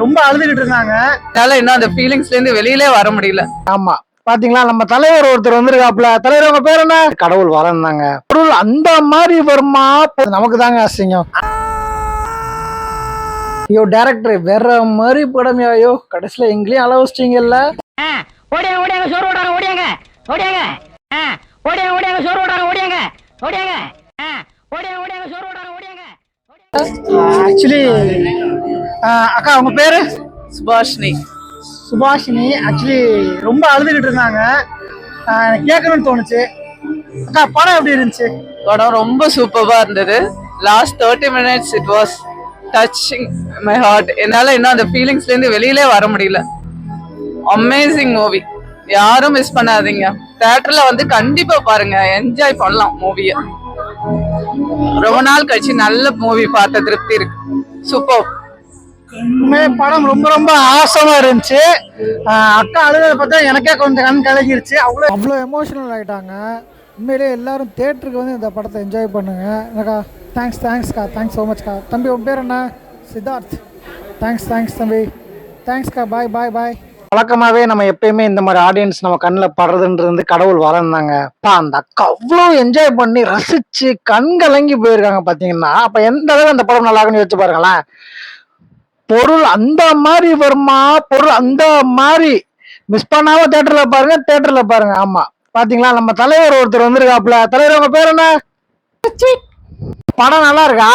ரொம்ப அழுதுகிட்டு இருந்தாங்க. என்னால இன்னும் அந்த ஃபீலிங்ஸ்ல இருந்து வெளியிலே வர முடியல. ஆமா. பாத்தீங்களா? நம்ம தலைவர் ஒருத்தர் வந்திருக்காப்ல தலைவர் உங்க பேர் என்ன? கடவுள் வரந்தாங்க கடவுள் அந்த மாதிரி வருமா? நமக்கு தாங்க அசிங்கம். ஐயோ டேரக்டர் வேற மாதிரி படம். ஐயோ கடைசியில எங்கேயும் அளவச்சிட்டீங்கல்ல ஓடியாங்க ஓடியாங்க சோறு ஓடாங்க ஓடியாங்க. ஓடியாங்க. ஆ, ஓடியாங்க ஓடியாங்க சோறு ஓடாங்க ஓடியாங்க. ஓடியாங்க. ஆ, ஓடியாங்க ஓடியாங்க சோறு ஓடாங்க ஓடியாங்க. ஆக்சுவலி அக்கா உங்க பேரு? சுபாஷினி. சுபாஷினி. ஆக்சுவலி ரொம்ப அழுதுகிட்டு இருந்தாங்க. எனக்கு கேட்கணும்னு தோணுச்சு. அக்கா படம் எப்படி இருந்துச்சு? படம் ரொம்ப சூப்பரா இருந்தது. Last thirty minutes it was touching my heart என்னால இன்னும் அந்த ஃபீலிங்ஸ்ல இருந்து வெளியிலே வர முடியல. அமேசிங் மூவி யாரும் மிஸ் பண்ணாதீங்க. தியேட்டர்ல வந்து கண்டிப்பா பாருங்க. என்ஜாய் பண்ணலாம் மூவிய ரொம்ப நாள் கழிச்சு நல்ல மூவி பார்த்த திருப்தி இருக்கு. சூப்பர் உண்மையிலே படம் ரொம்ப ரொம்ப ஆசமா இருந்துச்சு. அக்கா அழுகிறத பார்த்தா எனக்கே கொஞ்சம் கண் கலகிருச்சு அவ்வளோ அவ்வளோ எமோஷனல் ஆகிட்டாங்க உண்மையிலேயே எல்லாரும் தேட்டருக்கு வந்து இந்த படத்தை என்ஜாய் பண்ணுங்க. எனக்கா தேங்க்ஸ் தேங்க்ஸ்க்கா தேங்க்ஸ் ஸோ மச்க்கா தம்பி உன் பேர் என்ன? சித்தார்த். தேங்க்ஸ் தேங்க்ஸ் தம்பி. தேங்க்ஸ்க்கா பாய் பாய் பாய் வழக்கமாவே நம்ம எப்பயுமே இந்த மாதிரி ஆடியன்ஸ் நம்ம கண்ணில் படுறதுன்றது கடவுள் வரந்தாங்க அப்பா அந்த அக்கா அவ்வளோ என்ஜாய் பண்ணி ரசிச்சு கண் கலங்கி போயிருக்காங்க பாத்தீங்கன்னா அப்ப எந்த அளவுக்கு அந்த படம் நல்லா இருக்குன்னு வச்சு பாருங்களேன். பொருள் அந்த மாதிரி வருமா? பொருள் அந்த மாதிரி. மிஸ் பண்ணாம தேட்டர்ல பாருங்க தேட்டர்ல பாருங்க. ஆமா. பாத்தீங்களா? நம்ம தலைவர் ஒருத்தர் வந்திருக்காப்ல தலைவர் உங்க பேர் என்ன? படம் நல்லா இருக்கா?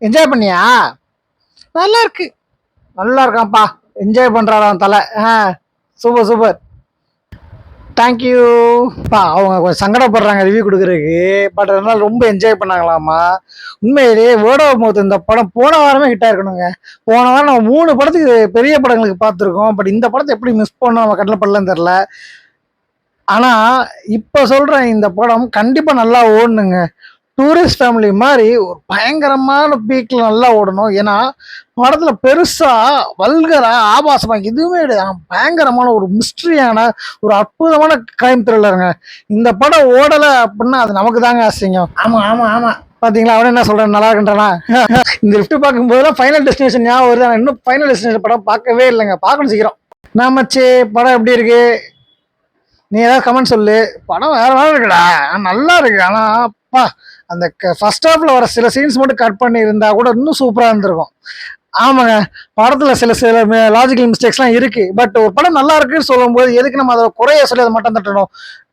என்ஜாய் பண்ணியா? நல்லா இருக்கு. நல்லா இருக்கான்ப்பா. என்ஜாய் பண்றாராம் தலை. ஆ சூப்பர் சூப்பர். தேங்க்யூப்பா அவங்க கொஞ்சம் சங்கடப்படுறாங்க ரிவ்யூ கொடுக்குறதுக்கு. பட் அதனால் ரொம்ப என்ஜாய் பண்ணாங்களாமா? உண்மையிலேயே வேர்ட் ஆஃப் மவுத் இந்த படம் போன வாரமே ஹிட் ஆயிருக்கணுங்க. போன வாரம் நம்ம மூணு படத்துக்கு பெரிய படங்களுக்கு பார்த்துருக்கோம். பட் இந்த படத்தை எப்படி மிஸ் பண்ணோம் நம்ம கண்ணில் படலன்னு தெரில ஆனால் இப்போ சொல்கிறேன் இந்த படம் கண்டிப்பாக நல்லா ஓடணுங்க டூரிஸ்ட் ஃபேமிலி மாதிரி ஒரு பயங்கரமான பீக்கில் நல்லா ஓடணும். ஏன்னா படத்தில் பெருசாக வல்கரா ஆபாசமா எதுவுமே கிடையாது பயங்கரமான ஒரு மிஸ்ட்ரியான ஒரு அற்புதமான கிரைம் த்ரில்லருங்க இந்த படம் ஓடலை அப்படின்னா அது நமக்கு தாங்க அசிங்கம். ஆமாம் ஆமாம் ஆமாம் பாத்தீங்களா? அவன் என்ன சொல்றேன்? நல்லா இருக்குன்றானா? இந்த லிஃப்ட் பார்க்கும்போது ஃபைனல் டெஸ்டினேஷன் ஞாபகம் வருது. ஆனா இன்னும் ஃபைனல் டெஸ்டினேஷன் படம் பார்க்கவே இல்லைங்க. பார்க்கணும் சீக்கிரம். நாமச்சே படம் எப்படி இருக்கு? நீ ஏதாவது கமெண்ட் சொல்லு. படம் வேற வேற இருக்குடா. நல்லா இருக்கு. ஆனா அப்பா அந்த ஃபர்ஸ்ட் ஹாஃப்ல வர சில சீன்ஸ் மட்டும் கட் பண்ணி இருந்தா கூட இன்னும் சூப்பரா இருந்திருக்கும். ஆமாங்க. படத்துல சில சில லாஜிக்கல் மிஸ்டேக்ஸ்லாம் இருக்கு. பட் ஒரு படம் நல்லா இருக்குன்னு சொல்லும்போது எதுக்கு நம்ம அதை குறைய சொல்லி அதை மட்டும் தட்டணும்?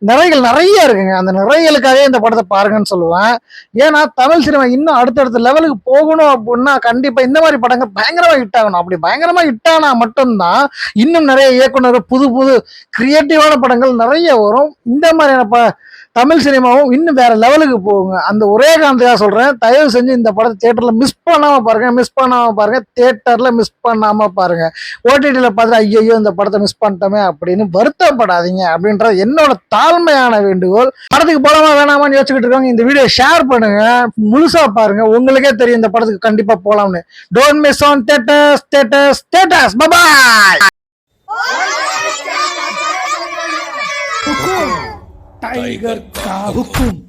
நிறைகள் நிறைய இருக்குங்க. அந்த நிறைகளுக்காகவே இந்த படத்தை பாருங்கன்னு சொல்லுவேன். ஏன்னா தமிழ் சினிமா இன்னும் அடுத்தடுத்த லெவலுக்கு போகணும் அப்படின்னா கண்டிப்பா இந்த மாதிரி படங்கள் பயங்கரமா ஹிட் ஆகணும். அப்படி பயங்கரமா ஹிட் ஆனா மட்டும்தான் இன்னும் நிறைய இயக்குனர் புது புது கிரியேட்டிவான படங்கள் நிறைய வரும். இந்த மாதிரியான ப தமிழ் சினிமாவும் இன்னும் வேற லெவலுக்கு போகுங்க. அந்த ஒரே காரணத்துக்காக சொல்றேன். தயவு செஞ்சு இந்த படத்தை தியேட்டர்ல மிஸ் பண்ணாம பாருங்க மிஸ் பண்ணாம பாருங்க. தியேட்டர்ல மிஸ் பண்ணாம பாருங்க ஓடிடியில் பார்த்துட்டு ஐயோ இந்த படத்தை மிஸ் பண்ணிட்டோமே அப்படின்னு வருத்தப்படாதீங்க அப்படின்றது என்னோட தாழ்மையான வேண்டுகோள் படத்துக்கு போலாமா வேணாமான்னு யோசிச்சுக்கிட்டு இருக்காங்க இந்த வீடியோ ஷேர் பண்ணுங்க முழுசா பாருங்க உங்களுக்கே தெரியும் இந்த படத்துக்கு கண்டிப்பா போலாம்னு don't miss on theatres theatres theatres bye bye tiger का हुक्म